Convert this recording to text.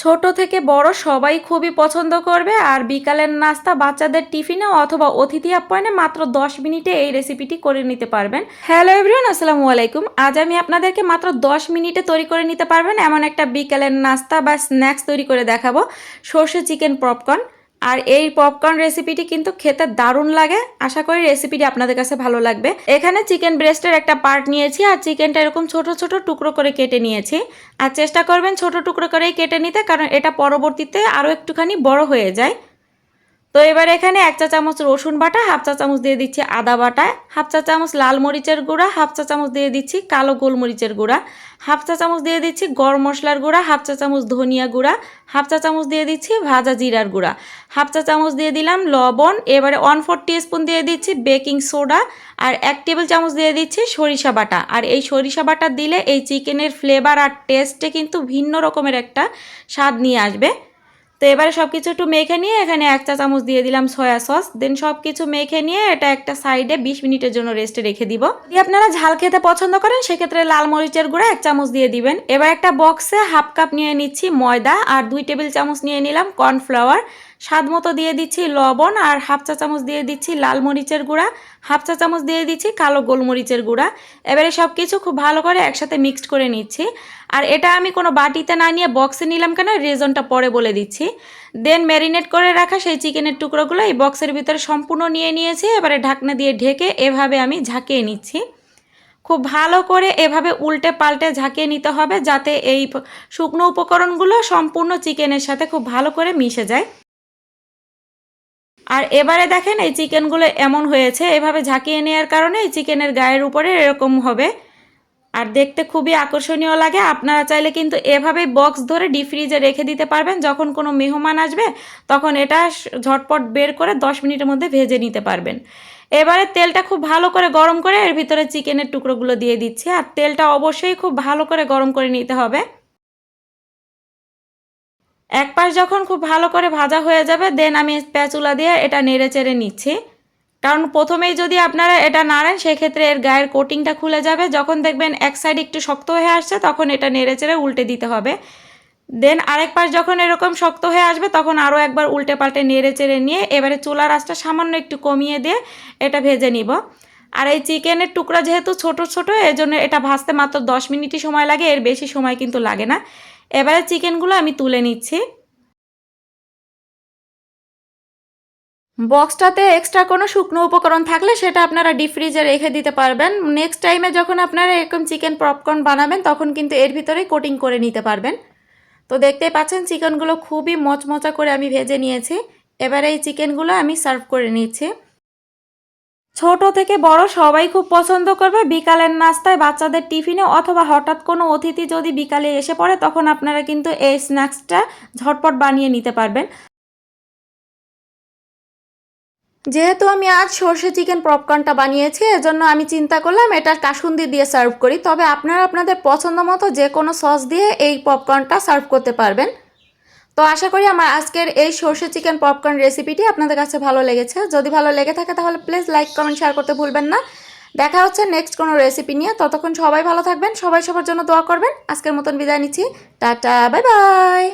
ছোট থেকে বড় সবাই খুবই পছন্দ করবে, আর বিকালের নাস্তা বাচ্চাদের টিফিনে অথবা অতিথি আপ্যায়নে মাত্র 10 মিনিটে এই রেসিপিটি করে নিতে পারবেন। হ্যালো এভরিওয়ান আসসালামু আলাইকুম। আজ আমি আপনাদেরকে মাত্র 10 মিনিটে তৈরি করে নিতে পারবেন এমন একটা বিকালের নাস্তা বা স্ন্যাক্স তৈরি করে দেখাবো। সর্ষে চিকেন পপকর্ন আর এই পপকর্ন রেসিপিটি কিন্তু খেতে দারুণ লাগে। আশা করি রেসিপিটি আপনাদের কাছে ভালো লাগবে। এখানে চিকেন ব্রেস্টের একটা পার্ট নিয়েছি আর চিকেনটা এরকম ছোট ছোট টুকরো করে কেটে নিয়েছি। আর চেষ্টা করবেন ছোট টুকরো করেই কেটে নিতে, কারণ এটা পরবর্তীতে আরও একটুখানি বড় হয়ে যায়। তো এবার এখানে এক চা চামচ রসুন বাটা, হাফ চা চামচ দিয়ে দিচ্ছি আদা বাটা, হাফ চা চামচ লাল মরিচের গুঁড়া, হাফ চা চামচ দিয়ে দিচ্ছি কালো গোলমরিচের গুঁড়া, হাফ চা চামচ দিয়ে দিচ্ছি গরম মশলার গুঁড়া, হাফ চা চামচ ধনিয়া গুঁড়া, হাফ চা চামচ দিয়ে দিচ্ছি ভাজা জিরার গুঁড়া, হাফ চা চামচ দিয়ে দিলাম লবণ, এবারে ওয়ান ফোর স্পুন দিয়ে দিচ্ছি বেকিং সোডা আর এক টেবিল চামচ দিয়ে দিচ্ছি সরিষা বাটা। আর এই সরিষা বাটা দিলে এই চিকেনের ফ্লেভার আর টেস্টে কিন্তু ভিন্ন রকমের একটা স্বাদ নিয়ে আসবে। তো এবারে সব কিছু একটু মেখে নিয়ে এখানে এক চা চামচ দিয়ে দিলাম সয়া সস। দেন সব কিছু মেখে নিয়ে এটা একটা সাইডে বিশ মিনিটের জন্য রেস্টে রেখে দিব। যদি আপনারা ঝাল খেতে পছন্দ করেন, সেক্ষেত্রে লাল মরিচের গুঁড়া এক চামচ দিয়ে দিবেন। এবার একটা বক্সে হাফ কাপ নিয়ে নিচ্ছি ময়দা আর দুই টেবিল চামচ নিয়ে নিলাম কর্নফ্লাওয়ার স্বাদ মতো দিয়ে দিচ্ছি লবণ আর হাফ চা চামচ দিয়ে দিচ্ছি লাল মরিচের গুঁড়া। হাফ চা চামচ দিয়ে দিচ্ছি কালো গোলমরিচের গুঁড়া। এবারে সব কিছু খুব ভালো করে একসাথে মিক্সড করে নিচ্ছি। আর এটা আমি কোনো বাটিতে না নিয়ে বক্সে নিলাম কেন, রেজনটা পরে বলে দিচ্ছি। দেন ম্যারিনেট করে রাখা সেই চিকেনের টুকরোগুলো এই বক্সের ভিতরে সম্পূর্ণ নিয়ে নিয়েছি। এবারে ঢাকনা দিয়ে ঢেকে এভাবে আমি ঝাঁকিয়ে নিচ্ছি। খুব ভালো করে এভাবে উল্টে পাল্টে ঝাঁকিয়ে নিতে হবে যাতে এই শুকনো উপকরণগুলো সম্পূর্ণ চিকেনের সাথে খুব ভালো করে মিশে যায়। আর এবারে দেখেন এই চিকেনগুলো এমন হয়েছে, এভাবে ঝাঁকিয়ে নেওয়ার কারণে এই চিকেনের গায়ের উপরে এরকম হবে। আর দেখতে খুবই আকর্ষণীয় লাগে, আপনারা চাইলে কিন্তু এভাবে বক্স ধরে ডিপ ফ্রিজে রেখে দিতে পারবেন, যখন কোনো মেহমান আসবে তখন এটা ঝটপট বের করে 10 মিনিটের মধ্যে ভেজে নিতে পারবেন। এবারে তেলটা খুব ভালো করে গরম করে এর ভিতরে চিকেনের টুকরোগুলো দিয়ে দিচ্ছি, আর তেলটা অবশ্যই খুব ভালো করে গরম করে নিতে হবে। এক পাশ যখন খুব ভালো করে ভাজা হয়ে যাবে দেন আমি প্যাচুলা দিয়ে এটা নেড়ে চেড়ে নিচ্ছি। কারণ প্রথমেই যদি আপনারা এটা নাড়েন, সেক্ষেত্রে এর গায়ের কোটিংটা খুলে যাবে। যখন দেখবেন এক সাইড একটু শক্ত হয়ে আসছে, তখন এটা নেড়ে চেড়ে উল্টে দিতে হবে। দেন আরেক পাশ যখন এরকম শক্ত হয়ে আসবে, তখন আরও একবার উল্টে পাল্টে নেড়ে চেড়ে নিয়ে এবারে চুলার আঁচটা সামান্য একটু কমিয়ে দিয়ে এটা ভেজে নিব। আর এই চিকেনের টুকরা যেহেতু ছোট ছোট, এজন্য এটা ভাজতে মাত্র দশ মিনিটই সময় লাগে, এর বেশি সময় কিন্তু লাগে না। এবারে চিকেনগুলো আমি তুলে নিচ্ছি। বক্সটাতে এক্সট্রা কোনো শুকনো উপকরণ থাকলে সেটা আপনারা ডিপ ফ্রিজে রেখে দিতে পারবেন। নেক্সট টাইমে যখন আপনারা এরকম চিকেন পপকর্ন বানাবেন, তখন কিন্তু এর ভিতরে কোটিং করে নিতে পারবেন। তো দেখতেই পাচ্ছেন চিকেনগুলো খুবই মচমচা করে আমি ভেজে নিয়েছি। এবারে এই চিকেনগুলো আমি সার্ভ করে নিচ্ছি। ছোট থেকে বড় সবাই খুব পছন্দ করবে। বিকালের নাস্তায় বাচ্চাদের টিফিনে অথবা হঠাৎ কোনো অতিথি যদি বিকালে এসে পড়ে, তখন আপনারা কিন্তু এই স্ন্যাক্সটা ঝটপট বানিয়ে নিতে পারবেন। যেহেতু আমি আজ সর্ষে চিকেন পপকর্নটা বানিয়েছি, এজন্য আমি চিন্তা করলাম এটা কাসুন্দি দিয়ে সার্ভ করি। তবে আপনারা আপনাদের পছন্দ মতো যে কোনো সস দিয়ে এই পপকর্নটা সার্ভ করতে পারবেন। তো আশা করি আমার আজকের এই সর্ষে চিকেন পপকর্ন রেসিপিটি আপনাদের কাছে ভালো লেগেছে। যদি ভালো লেগে থাকে তাহলে প্লিজ লাইক কমেন্ট শেয়ার করতে ভুলবেন না। দেখা হচ্ছে নেক্সট কোনো রেসিপি নিয়ে। ততক্ষণ সবাই ভালো থাকবেন, সবাই সবার জন্য দোয়া করবেন। আজকের মতন বিদায় নিচ্ছি। Tata bye bye